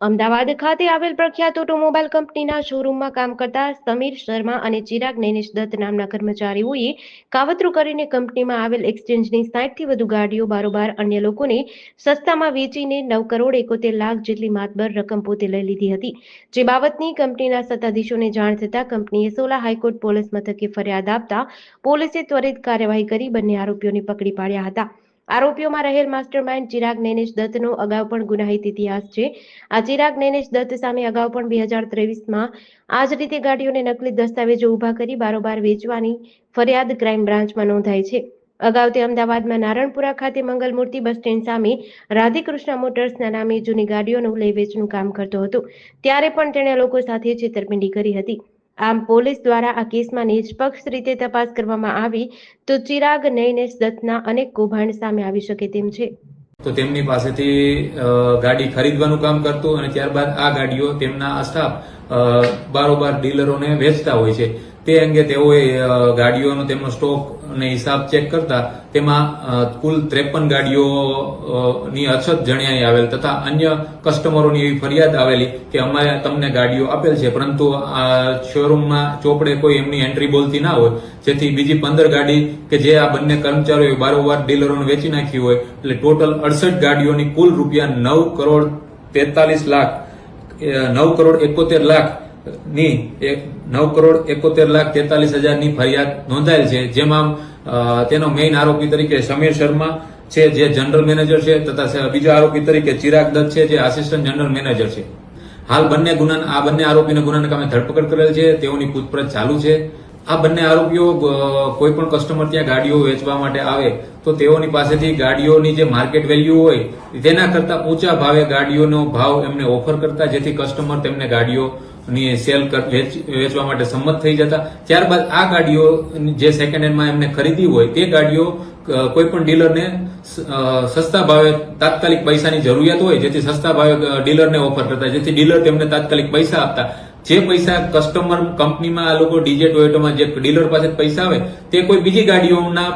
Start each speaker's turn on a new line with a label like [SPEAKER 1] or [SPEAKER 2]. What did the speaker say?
[SPEAKER 1] અમદાવાદ ખાતે આવેલ પ્રખ્યાત ઓટોમોબાઈલ કંપનીના શોરૂમમાં કામ કરતા સમીર શર્મા અને ચિરાગ નૈનેશ દત્ત નામના કર્મચારીઓએ કાવતરું કરીને કંપનીમાં આવેલ એક્સચેન્જની સાઠથી વધુ ગાડીઓ બારોબાર અન્ય લોકોને સસ્તામાં વેચીને નવ કરોડ એકોતેર લાખ જેટલી માતબર રકમ પોતે લઈ લીધી હતી. જે બાબતની કંપનીના સત્તાધીશોને જાણ થતાં કંપનીએ સોલા હાઈકોર્ટ પોલીસ મથકે ફરિયાદ આપતા પોલીસે ત્વરિત કાર્યવાહી કરી બંને આરોપીઓને પકડી પાડ્યા હતા. આરોપીઓમાં રહેલ માસ્ટરમાઇન્ડ ચિરાગ નૈનેશ દત્તનો અગાઉ પણ ગુનાહિત ઇતિહાસ છે. આ ચિરાગ નૈનેશ દત્ત સામે અગાઉ પણ બે હજાર ત્રેવીસમાં આ જ રીતે ગાડીઓને નકલી દસ્તાવેજો ઊભા કરી બારોબાર વેચવાની ફરિયાદ ક્રાઇમ બ્રાન્ચમાં નોંધાઈ છે. અગાઉ તે અમદાવાદમાં નારણપુરા ખાતે મંગલમૂર્તિ બસ સ્ટેન્ડ સામે રાધેકૃષ્ણ મોટર્સના નામે જૂની ગાડીઓનું લઈ વેચનું કામ કરતો હતો. ત્યારે પણ તેણે લોકો સાથે છેતરપિંડી કરી હતી. આમ પોલીસ દ્વારા આ કેસમાં નિષ્પક્ષ રીતે તપાસ કરવામાં આવી, તો ચિરાગ નૈનેશ દત્તના અનેક કૌભાંડ સામે આવી શકે તેમ છે.
[SPEAKER 2] તો તેમની પાસેથી ગાડી ખરીદવાનું કામ કરતું અને ત્યારબાદ આ ગાડીઓ તેમના સ્ટાફ બારોબાર ડીલરોને વેચતા હોય છે. તે અંગે તેઓએ ગાડીઓનો તેમનો સ્ટોક અને હિસાબ ચેક કરતા તેમાં કુલ ત્રેપન ગાડીઓ ની અછત જણાઈ આવેલ તથા અન્ય કસ્ટમરોની એવી ફરિયાદ આવેલી કે અમારે તમને ગાડીઓ આપેલ છે, પરંતુ આ શોરૂમમાં ચોપડે કોઈ એમની એન્ટ્રી બોલતી ના હોય. જેથી બીજી પંદર ગાડી કે જે આ બંને કર્મચારીઓએ બારોબાર ડીલરોને વેચી નાખી હોય, એટલે ટોટલ અડસઠ ગાડીઓની કુલ રૂપિયા નવ કરોડ તેતાલીસ લાખ નવ કરોડ એકોતેર લાખ ની એક નવ કરોડ એકોતેર લાખ તેતાલીસ હજારની ફરિયાદ નોંધાયેલ છે. જેમાં તેનો મેઇન આરોપી તરીકે સમીર શર્મા છે, જે જનરલ મેનેજર છે, તથા બીજો આરોપી તરીકે ચિરાગ દત્ત છે, જે આસિસ્ટન્ટ જનરલ મેનેજર છે. હાલ બંને ગુના આ બંને આરોપીને ગુનાના કામે ધરપકડ કરેલ છે. તેઓની પૂછપરછ ચાલુ છે. આ બંને આરોપીઓ કોઈ પણ કસ્ટમર ત્યાં ગાડીઓ વેચવા માટે આવે, તો તેઓની પાસેથી ગાડીઓની જે માર્કેટ વેલ્યુ હોય, તેના કરતા ઊંચા ભાવે ગાડીઓનો ભાવ એમને ઓફર કરતા, જેથી કસ્ટમર તેમને ગાડીઓની સેલ વેચ- વેચવા માટે સંમત થઈ જતા. ત્યારબાદ આ ગાડીઓ જે સેકન્ડ હેન્ડમાં એમને ખરીદી હોય, તે ગાડીઓ કોઈ પણ ડીલરને સસ્તા ભાવે તાત્કાલિક પૈસાની જરૂરિયાત હોય, જેથી સસ્તા ભાવે ડીલરને ઓફર કરતા, જેથી ડીલર તેમને તાત્કાલિક પૈસા આપતા. જે પૈસા કસ્ટમર કંપનીમાં આ લોકો ડીજે ટોયોટોમાં જે ડીલર પાસે પૈસા આવે, તે કોઈ બીજી ગાડીઓના